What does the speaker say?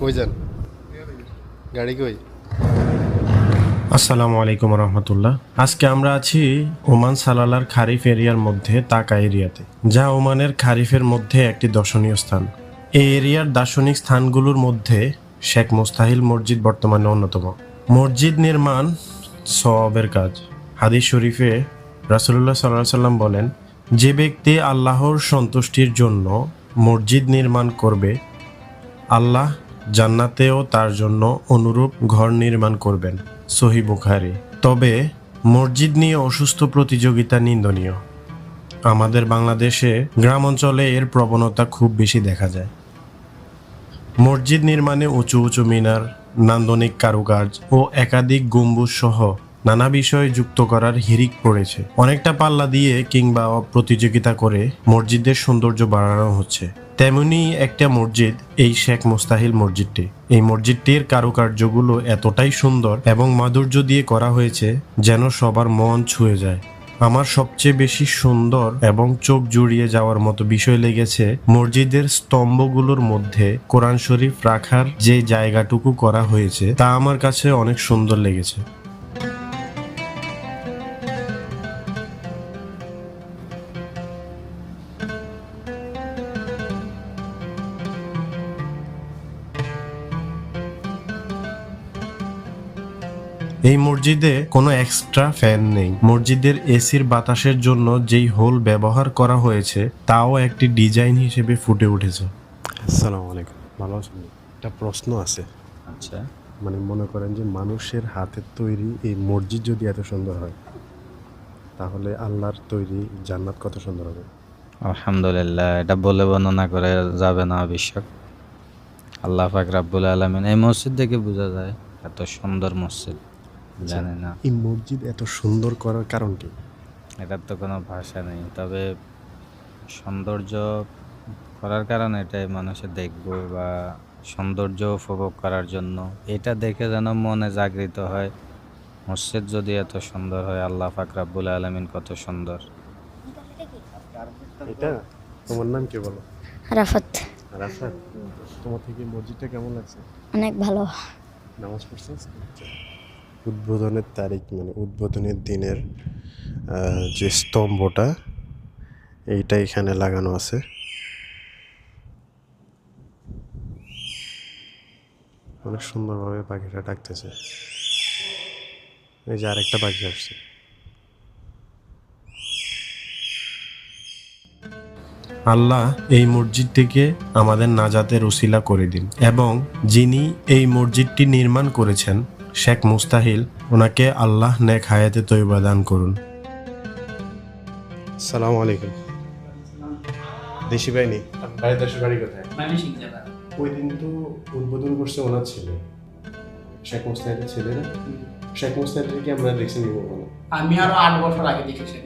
কই আসসালামু আলাইকুম রহমতুল্লাহ। আজকে আমরা আছি ওমান সালালার খারিফ এরিয়ার মধ্যে তাকা এরিয়াতে, যা ওমানের খারিফের মধ্যে একটি দর্শনীয় স্থান। এই এরিয়ার দার্শনিক স্থানগুলোর মধ্যে শেখ মুস্তাহিল মসজিদ বর্তমানে অন্যতম। মসজিদ নির্মাণ সওয়াবের কাজ। হাদিস শরীফে রাসুল্লাহ সাল্লাহ সাল্লাম বলেন, যে ব্যক্তি আল্লাহর সন্তুষ্টির জন্য মসজিদ নির্মাণ করবে আল্লাহ জান্নাতেও তার জন্য অনুরূপ ঘর নির্মাণ করবেন, সহি বুখারি। তবে মসজিদ নিয়ে অসুস্থ প্রতিযোগিতা নিন্দনীয়। আমাদের বাংলাদেশে গ্রাম অঞ্চলে এর প্রবণতা খুব বেশি দেখা যায়। মসজিদ নির্মাণে উঁচু উঁচু মিনার, নান্দনিক কারুকাজ ও একাধিক গম্বুজ সহ নানা বিষয় যুক্ত করার হিরিক পড়েছে। অনেকটা পাল্লা দিয়ে কিংবা প্রতিযোগিতা করে মসজিদের সৌন্দর্য বাড়ানো হচ্ছে। তেমনি একটা মসজিদ, এই শেখ মোস্তাহিল মসজিদটি। এই মসজিদটির কারুকার্যগুলো এতটাই সুন্দর এবং মাধুর্য দিয়ে করা হয়েছে যেন সবার মন ছুঁয়ে যায়। আমার সবচেয়ে বেশি সুন্দর এবং চোখ জুড়িয়ে যাওয়ার মতো বিষয় লেগেছে মসজিদের স্তম্ভগুলোর মধ্যে কোরআন শরীফ রাখার যে জায়গাটুকু করা হয়েছে, তা আমার কাছে অনেক সুন্দর লেগেছে। এই মসজিদে কোনো এক্সট্রা ফ্যান নেই। মসজিদের এসির বাতাসের জন্য যেই হোল ব্যবহার করা হয়েছে তাও একটি ডিজাইন হিসেবে ফুটে উঠেছে। আসসালামু আলাইকুম। ভালো আছেন? একটা প্রশ্ন আছে। আচ্ছা। মানে মনে করেন যে মানুষের হাতের তৈরি এই মসজিদ যদি এত সুন্দর হয় তাহলে আল্লাহর তৈরি জান্নাত কত সুন্দর হবে? আলহামদুলিল্লাহ এটা বলে বর্ণনা করে যাবে না আবশ্যক। আল্লাহ পাক রাব্বুল আলমিন এই মসজিদ দেখে বোঝা যায় এত সুন্দর মসজিদ। জানি না। এই মসজিদ এত সুন্দর করার কারণ কি? এটার তো কোনো ভাষা নেই তবে সৌন্দর্য করার কারণে এটাই মানুষে দেখব বা সৌন্দর্য উপভোগ করার জন্য। এটা দেখে যেন মনে জাগৃত হয় মসজিদ যদি এত সুন্দর হয় আল্লাহ পাক রাব্বুল আলমিন কত সুন্দর। এটা? তোমার নাম কি বলো? রাফাত। রাফাত? তোমার থেকে মসজিদটা কেমন লাগছে? অনেক ভালো। নামাজ পড়ছো উদ্বোধনের তারিখ মানে উদ্বোধনের দিনের যে স্তম্ভটা, এইটা এখানে লাগানো আছে। অনেক সুন্দরভাবে পাখিটা ডাকতেছে। এই যে আরেকটা পাখি আসছে। আল্লাহ এই মসজিদটিকে আমাদের নাজাতের উসিলা করে দিন এবং যিনি এই মসজিদটি নির্মাণ করেছেন শেখ মুস্তাহিল ওনাকে আল্লাহ নেক হায়াতে তৈবা দান করুন। সালাম আলাইকুম। দেশি বাহিনী? ভাই দেশি বাড়ি কোথায়? ওই দিন তো উদ্বোধন করছে ওনার ছেলে। শেখ মুস্তাহিলের ছেলে না? শেখ মুস্তাহিলকে আমরা দেখছি নিব আমি আরও আট বছর আগে দেখেছি